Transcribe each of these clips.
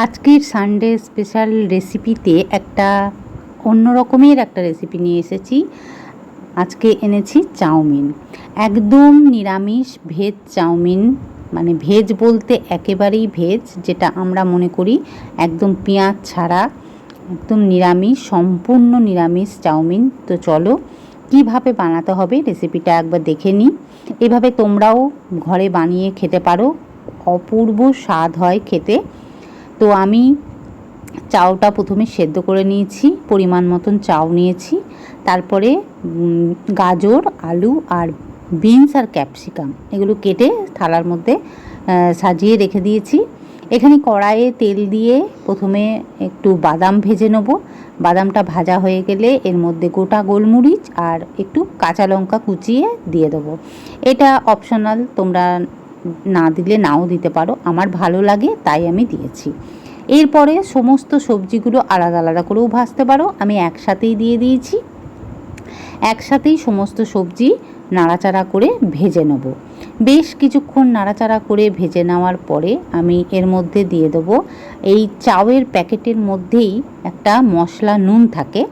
আজকের Sunday special রেসিপিতে একটা অন্য রকমের একটা রেসিপি নিয়ে এসেছি। আজকে এনেছি চাউমিন। একদম নিরামিষ ভেজ চাউমিন মানে ভেজ বলতে একেবারেই ভেজ, যেটা আমরা মনে করি একদম পেঁয়াজ ছাড়া, একদম নিরামিষ, সম্পূর্ণ নিরামিষ চাউমিন। তো চলো, কীভাবে বানাতে হবে রেসিপিটা একবার দেখে নিই। এভাবে তোমরাও ঘরে বানিয়ে খেতে পারো। অপূর্ব স্বাদ হয় খেতে। তো আমি চাউটা প্রথমে সেদ্ধ করে নিয়েছি, পরিমাণ মতন চাউ নিয়েছি। তারপরে গাজর, আলু আর বিনস আর ক্যাপসিকাম এগুলো কেটে থালার মধ্যে সাজিয়ে রেখে দিয়েছি। এখানে কড়াইয়ে তেল দিয়ে প্রথমে একটু বাদাম ভেজে নেব। বাদামটা ভাজা হয়ে গেলে এর মধ্যে গোটা গোলমরিচ আর একটু কাঁচা লঙ্কা কুচিয়ে দিয়ে দেবো। এটা অপশনাল তোমরা না দিলে নাও দিতে পারো। আমার ভালো লাগে, তাই আমি দিয়েছি। এরপরে সমস্ত সবজিগুলো আলাদা আলাদা করেও ভাজতে পারো। আমি একসাথেই দিয়ে দিয়েছি। একসাথেই সমস্ত সবজি নাড়াচাড়া করে ভেজে নেব। বেশ কিছুক্ষণ নাড়াচাড়া করে ভেজে নেওয়ার পরে আমি এর মধ্যে দিয়ে দেবো এই চাউয়ের প্যাকেটের মধ্যেই একটা মশলা নুন থাকে।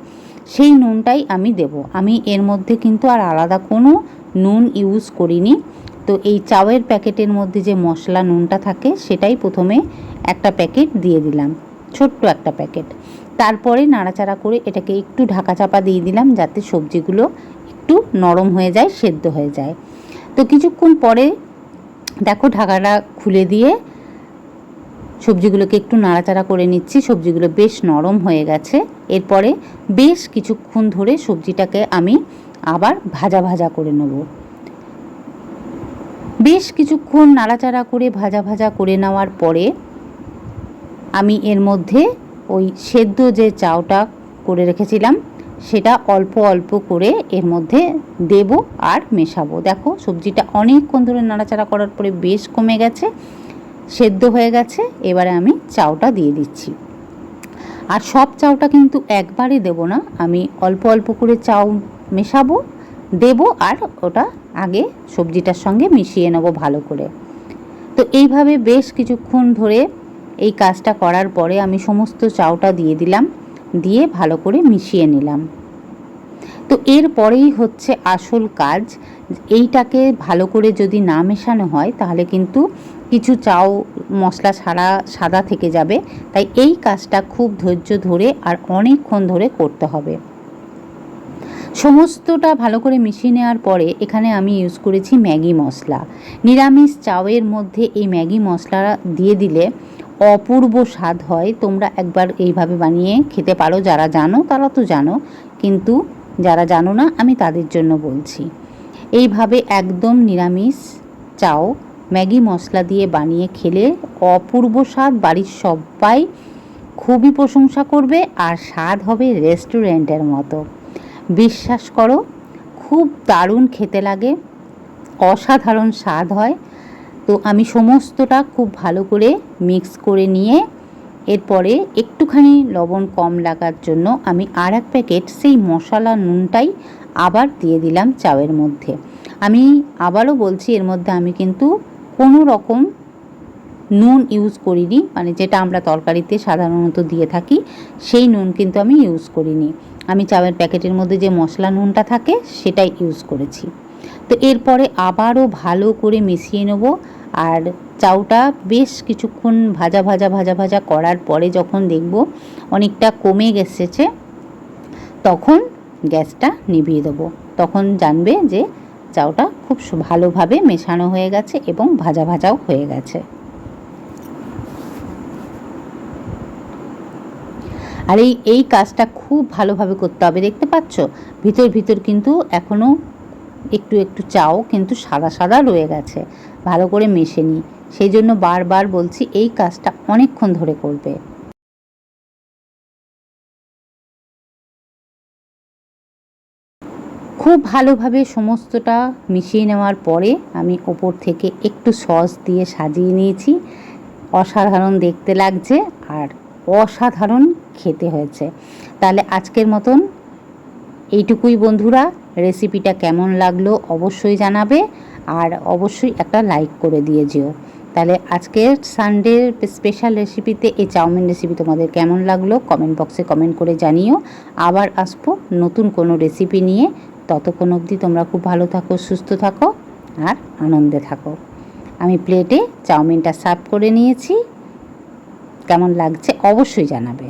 সেই নুনটাই আমি দেব। আমি এর মধ্যে কিন্তু আর আলাদা কোনো নুন ইউজ করিনি। তো এই চাউয়ের প্যাকেটের মধ্যে যে মশলা নুনটা থাকে, সেটাই প্রথমে একটা প্যাকেট দিয়ে দিলাম। ছোট্ট একটা প্যাকেট। তারপরে নাড়াচাড়া করে এটাকে একটু ঢাকা চাপা দিয়ে দিলাম, যাতে সবজিগুলো একটু নরম হয়ে যায়, সেদ্ধ হয়ে যায়। তো কিছুক্ষণ পরে দেখো ঢাকাটা খুলে দিয়ে সবজিগুলোকে একটু নাড়াচাড়া করে নিচ্ছি, সবজিগুলো বেশ নরম হয়ে গেছে। এরপরে বেশ কিছুক্ষণ ধরে সবজিটাকে আমি আবার ভাজা ভাজা করে নেব। বেশ কিছুক্ষণ নাড়াচাড়া করে ভাজা ভাজা করে নেওয়ার পরে আমি এর মধ্যে ওই সেদ্ধ যে চাউটা করে রেখেছিলাম, সেটা অল্প অল্প করে এর মধ্যে দেব আর মেশাবো। দেখো, সবজিটা অনেকক্ষণ ধরে নাড়াচাড়া করার পরে বেশ কমে গেছে, সেদ্ধ হয়ে গেছে, এবারে আমি চাউটা দিয়ে দিচ্ছি। আর সব চাউটা কিন্তু একবারে দেব না, আমি অল্প অল্প করে চাউ মেশাবো দেব আর ওটা আগে সবজিটার সঙ্গে মিশিয়ে নেব ভালো করে। তো এইভাবে বেশ কিছুক্ষণ ধরে এই কাজটা করার পরে আমি সমস্ত চাউটা দিয়ে দিলাম, দিয়ে ভালো করে মিশিয়ে নিলাম। তো এরপরেই হচ্ছে আসল কাজ, এইটাকে ভালো করে যদি না মেশানো হয় তাহলে কিন্তু কিছু চাউ মশলা ছাড়া সাদা থেকে যাবে, তাই এই কাজটা খুব ধৈর্য ধরে আর অনেকক্ষণ ধরে করতে হবে। সমস্তটা ভালো করে মিশিয়ে নেওয়ার পরে এখানে আমি ইউজ করেছি ম্যাগি মশলা। নিরামিষ চাউয়ের মধ্যে এই ম্যাগি মশলা দিয়ে দিলে অপূর্ব স্বাদ হয়। তোমরা একবার এইভাবে বানিয়ে খেতে পারো, যারা জানো তারা তো জানো। কিন্তু যারা জানো না, আমি তাদের জন্য বলছি। এইভাবে একদম নিরামিষ চাও ম্যাগি মশলা দিয়ে বানিয়ে খেলে অপূর্ব স্বাদ। বাড়ির সবাই খুবই প্রশংসা করবে আর স্বাদ হবে রেস্টুরেন্টের মতো। বিশ্বাস করো, খুব দারুণ খেতে লাগে, অসাধারণ স্বাদ হয়। তো আমি সমস্তটা খুব ভালো করে মিক্স করে নিয়ে, এরপরে একটুখানি লবণ কম লাগার জন্য আমি আর এক প্যাকেট সেই মশলা নুনটাই আবার দিয়ে দিলাম চাউয়ের মধ্যে। আমি আবারও বলছি এর মধ্যে আমি কিন্তু কোনো রকম নুন ইউজ করিনি মানে যেটা আমরা তরকারিতে সাধারণত দিয়ে থাকি, সেই নুন কিন্তু আমি ইউজ করিনি। আমি চাউয়ের প্যাকেটের মধ্যে যে মশলা নুনটা থাকে, সেটাই ইউজ করেছি। তো এরপরে আবারও ভালো করে মিশিয়ে নেব, আর চাউটা বেশ কিছুক্ষণ ভাজা ভাজা ভাজা ভাজা করার পরে যখন দেখব অনেকটা কমে গেছেছে তখন গ্যাসটা নিভিয়ে দেবো। তখন জানবে যে চাউটা খুব ভালোভাবে মেশানো হয়ে গেছে এবং ভাজা, ভাজাও হয়ে গেছে। আর এই এই কাজটা খুব ভালোভাবে করতে হবে। দেখতে পাচ্ছ? ভিতর ভিতর কিন্তু এখনও একটু একটু চাও কিন্তু সাদা সাদা রয়ে গেছে। ভালো করে মেশে নিই সেই জন্য বারবার বলছি, এই কাজটা অনেকক্ষণ ধরে করবে। খুব ভালোভাবে সমস্তটা মিশিয়ে নেওয়ার পরে আমি ওপর থেকে একটু সস দিয়ে সাজিয়ে নিয়েছি। অসাধারণ দেখতে লাগছে আর অসাধারণ খেতে হয়েছে। তাহলে আজকের মতন এইটুকুই বন্ধুরা। রেসিপিটা কেমন লাগল অবশ্যই জানাবে আর অবশ্যই একটা লাইক করে দিয়ে যেও। তাহলে আজকের সানডের স্পেশাল রেসিপিতে এই চাউমিন রেসিপি তোমাদের কেমন লাগল কমেন্ট বক্সে কমেন্ট করে জানিও। আবার আসব নতুন কোনো রেসিপি নিয়ে। ততক্ষণ অবধি তোমরা খুব ভালো থাকো, সুস্থ থাকো আর আনন্দে থাকো। আমি প্লেটে চাউমিনটা সার্ভ করে নিয়েছি। কেমন লাগছে অবশ্যই জানাবে।